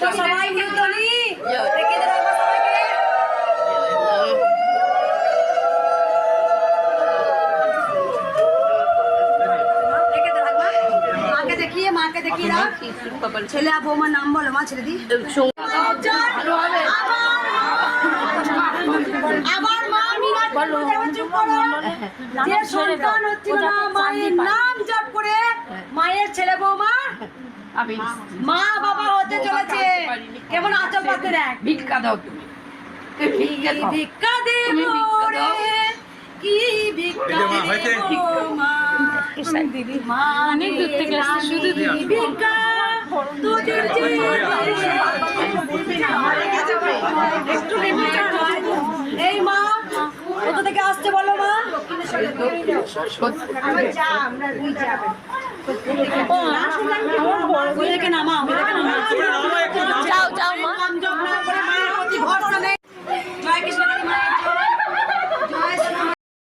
সবাই দেখে সবাইকে দেখিয়ে মাকে দেখিয়ে ছেলে আর বৌমার নাম বলো মা ছেলে দি আবার মা মিরাট চুপ করো যে সন্তান হচ্ছিল না মায়ের নাম জপ করে মায়ের ছেলে বৌমা মা বাবা হতে কেমন আচর পাতে দেখ ভিক্ষা দাও তুমি ভিক্ষা দাও। কি ভিক্ষা এই যে মা, হয়েছে? দিদি মা অনেক দূর থেকে আসছে, শুধু দিদি। ভিক্ষা তোদের একটু এই মা কোথা থেকে আসছে বলো মা